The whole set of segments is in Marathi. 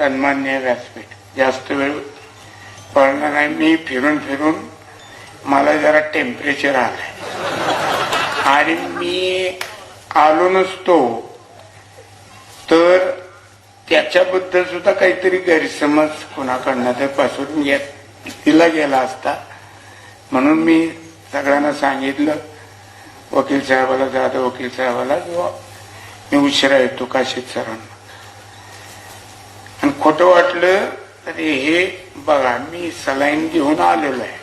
सन्मान्य व्यासपीठ. जास्त वेळ पळणार नाही मी फिरून फिरून मला जरा टेम्परेचर आलंय. आणि मी आलो नसतो तर त्याच्याबद्दल सुद्धा काहीतरी गैरसमज कोणाकडनं ते पासून दिला गेला असता. म्हणून मी सगळ्यांना सांगितलं वकील साहेबाला जाधव वकील साहेबाला किंवा मी उशिरा येतो काशीत सरांना खोटं वाटलं तरी हे बघा मी सलाईन घेऊन आलेलो आहे.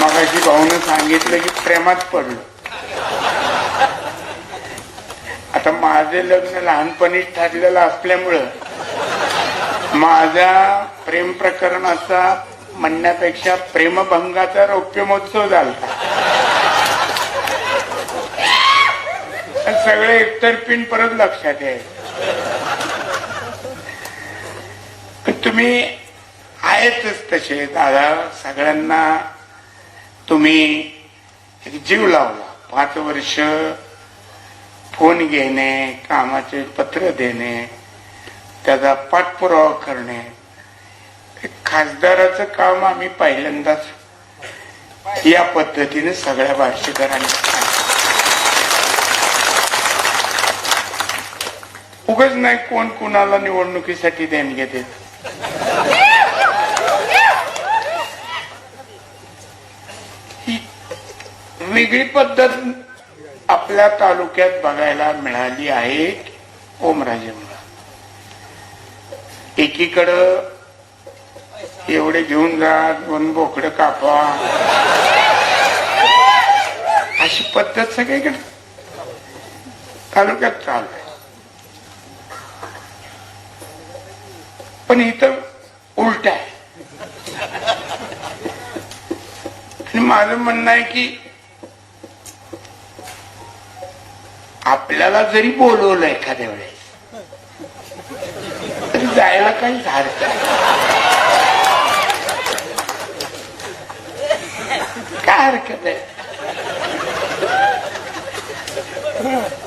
मगाशी भाऊनं सांगितलं की प्रेमात पडलो. आता माझे लग्न लहानपणीच ठरलेलं असल्यामुळं माझा प्रेम प्रकरणाचा म्हणण्यापेक्षा प्रेमभंगाचा रौप्य महोत्सव झाला सगळे एकतर्फीन परत लक्षात यायचं. तुम्ही आहेतच तसे दादा. सगळ्यांना तुम्ही एक जीव लावला. पाच वर्ष फोन घेणे कामाचे पत्र देणे त्याचा पाठपुरावा करणे. खासदाराचं काम आम्ही पहिल्यांदाच या पद्धतीने सगळ्या भाष्यकारांनी उगच नाही कोण कुणाला निवडणुकीसाठी देणगे देत. वेगळी पद्धत आपल्या तालुक्यात बघायला मिळाली आहे ओमराजेमुळं एकीकडं एवढे घेऊन जा दोन बोकडं कापा. अशी पद्धत सगळीकडे तालुक्यात चालू आहे. पण इथं उलट आहे. आणि माझं म्हणणं आहे की आपल्याला जरी बोलवलं एखाद्या वेळेस तरी जायला काही हरकत नाही. काय हरकत आहे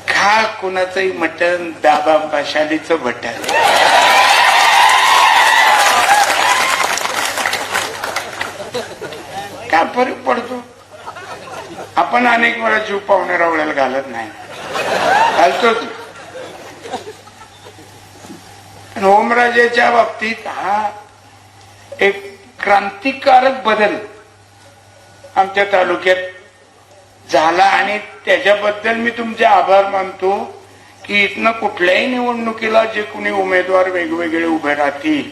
खा कुणाचंही मटण दाबा पाशालीच बटन काय फरक पडतो? आपण अनेक वेळा जीव पाहुणे रावळ्याला घालत नाही. घालतोच पण ओमराजेच्या बाबतीत हा एक क्रांतिकारक बदल आमच्या तालुक्यात झाला आणि त्याच्याबद्दल मी तुमचे आभार मानतो की इथनं कुठल्याही निवडणुकीला जे कुणी उमेदवार वेगवेगळे उभे राहतील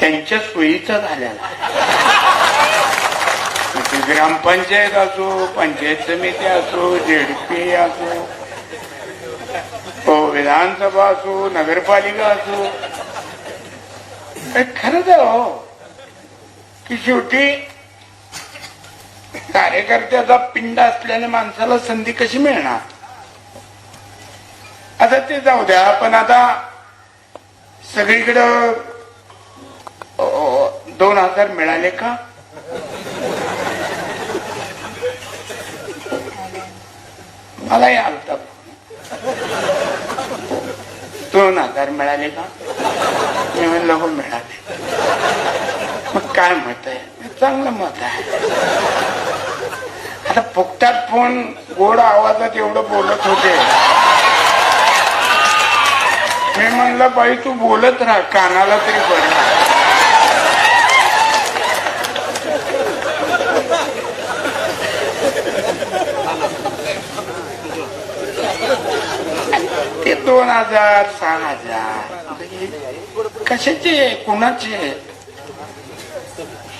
त्यांच्या सोयीचा झालेला ग्रामपंचायत असो पंचायत समिती असो झेडपी असो हो विधानसभा असो नगरपालिका असो. हे खरंच हो की शेवटी कार्यकर्त्याचा पिंड असल्याने माणसाला संधी कशी मिळणार? आता ते जाऊ द्या पण आता सगळीकडं दोन हजार मिळाले का? मलाही आलता. दोन हजार मिळाले का? मी म्हणलं हो मिळाले. मग काय मत आहे? चांगलं मत आहे. आता फुकटात फोन गोड आवाजात एवढं बोलत होते. मी म्हणलं बाई तू बोलत राहा कानाला तरी बरं ते दोन हजार सहा हजार. कशाचे कुणाचे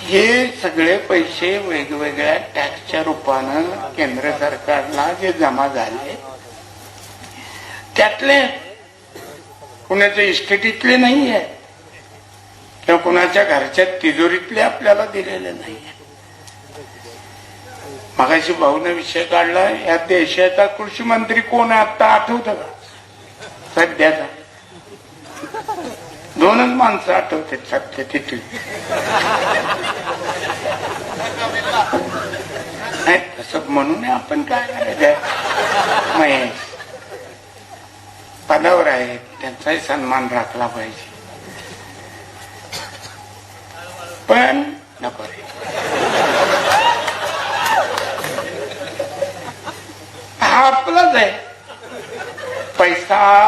हे सगळे पैसे वेगवेगळ्या टॅक्सच्या रूपानं केंद्र सरकारला जे जमा झाले त्यातले कुणाच्या इस्टेटीतले नाही आहे किंवा कुणाच्या घरच्या तिजोरीतले आपल्याला दिलेले नाही मगाशी भाऊने विषय काढला या देशाचा कृषी मंत्री कोण आहे? आता आठवतं का? सध्याचा. दोनच माणसं आठवतात सध्या तिथली नाही तसं म्हणून आपण काय करायचं? महेश. पदावर आहेत त्यांचाही सन्मान राखला पाहिजे. पण नको. रे हा आपलाच आहे. पैसा